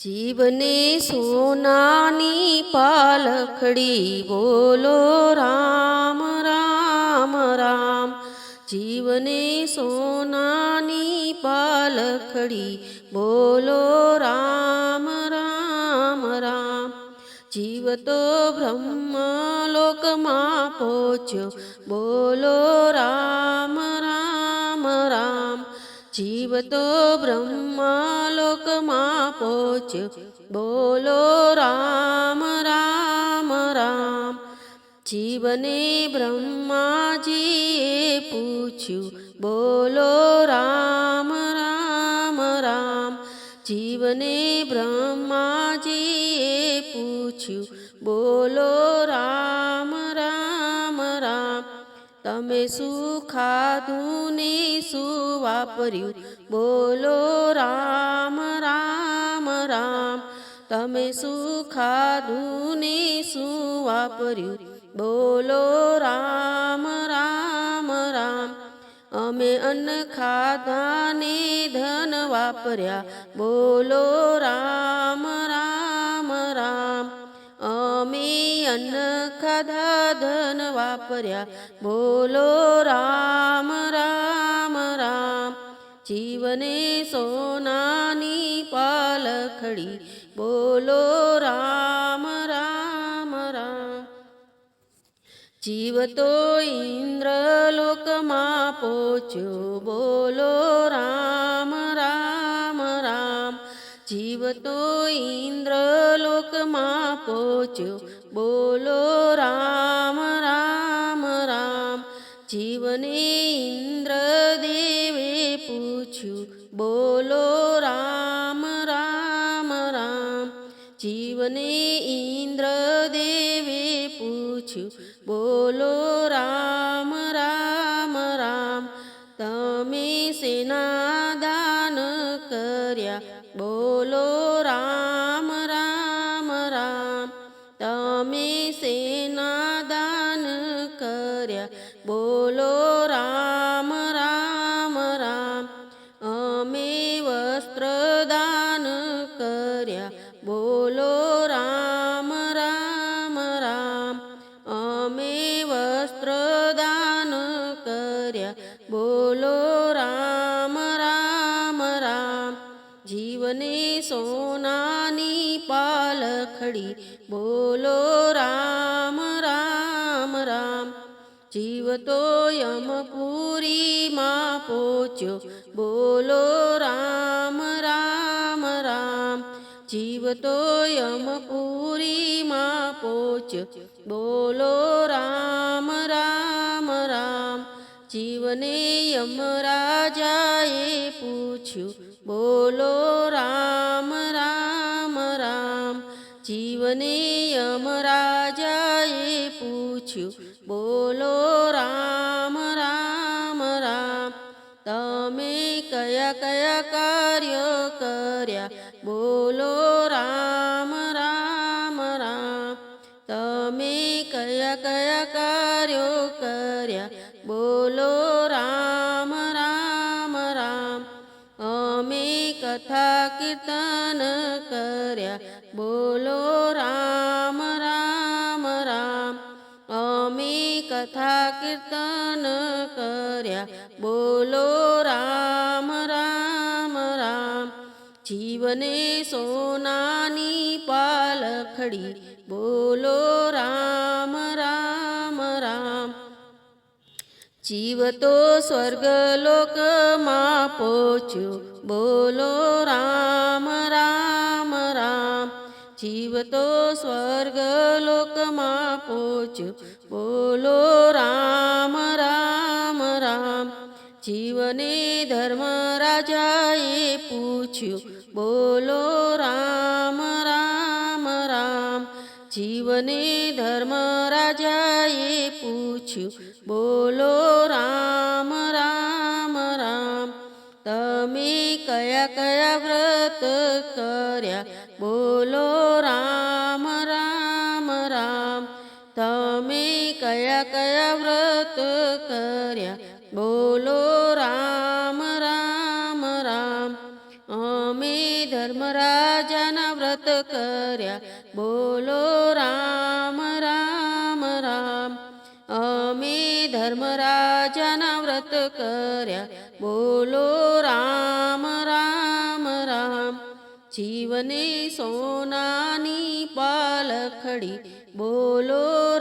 જીવને સોનાની પાલખડી બોલો રામ રામ રામ. જીવને સોનાની પાલખડી બોલો રામ રામ રામ. જીવ તો બ્રહ્મ લોકમાં પહોંચ્યો, બોલો રામ. તો બ્રહ્માલોકમાં પહોંચ્યો. બોલો રામ રામ રામ. જીવને બ્રહ્માજીએ પૂછ્યું, બોલો રામ રામ રામ. જીવને બ્રહ્માજીએ પૂછ્યું, બોલો રામ તમે શું ખાધું ને શું વાપર્યું બોલો રામ રામ રામ. તમે શું ને શું વાપર્યું બોલો રામ રામ રામ. અમે અન્ન ખાધા ને ધન વાપર્યા. બોલો રામ અન્ન ખાધા ધન વાપર્યા. બોલો રામ રામ રામ. જીવને સોનાની પાલખડી બોલો રામ રામ રામ. જીવ તો ઇન્દ્રલોકમાં પહોંચ્યો. બોલો રામ રામ રામ. જીવ તો ઇન્દ્રલોકમાં પહોંચ્યો. બોલો રામ રામ રામ. જીવને ઇન્દ્રદેવે પૂછ્યું, બોલો રામ રામ રામ. જીવને ઇન્દ્રદેવે પૂછ્યું, બોલો રામ રામ રામ. તમે સેના દાન કર્યા, બોલો કર્યા બોલો રામ રામ રામ અમે વસ્ત્ર દાન કર્યા બોલો રામ રામ રામ અમે વસ્ત્ર દાન કર્યા બોલો રામ રામ રામ જીવને સોનાની જીવ તો યમપુરીમાં પહોંચ્યો. બોલો રામ રામ રામ. જીવ તો યમપુરીમાં પહોંચ્યો. બોલો રામ રામ રામ. જીવને યમરાજાએ પૂછ્યું. બોલો રામ રામ રામ. જીવને યમરાજાએ પૂછ્યું. કયા કયા કાર્ય કર્યા? બોલો રામ રામ રામ. તમે કયા કયા કાર્યો કર્યા? બોલો રામ રામ રામ. અમે કથા કીર્તન કર્યા. બોલો રામ રામ રામ. અમે કથા કીર્તન કર્યા. બોલો રામ જીવને સોનાની પાલખડી. બોલો રામ રામ રામ. જીવ તો સ્વર્ગલોકમાં પહોંચ્યો. બોલો રામ રામ રામ. જીવ તો સ્વર્ગલોકમાં પહોંચ્યો. બોલો રામ જીવને ધર્મ રાજાએ પૂછ્યું, બોલો રામ રામ રામ. જીવને ધર્મ રાજાએ પૂછ્યું, બોલો રામ રામ રામ. તમે કયા કયા વ્રત કર્યા? બોલો રામ રામ રામ. તમે કયા કયા વ્રત કર્યા? ધર્મરાજાના વ્રત કર્યા. બોલો રામ રામ રામ. જીવને સોનાની પાલખડી. બોલો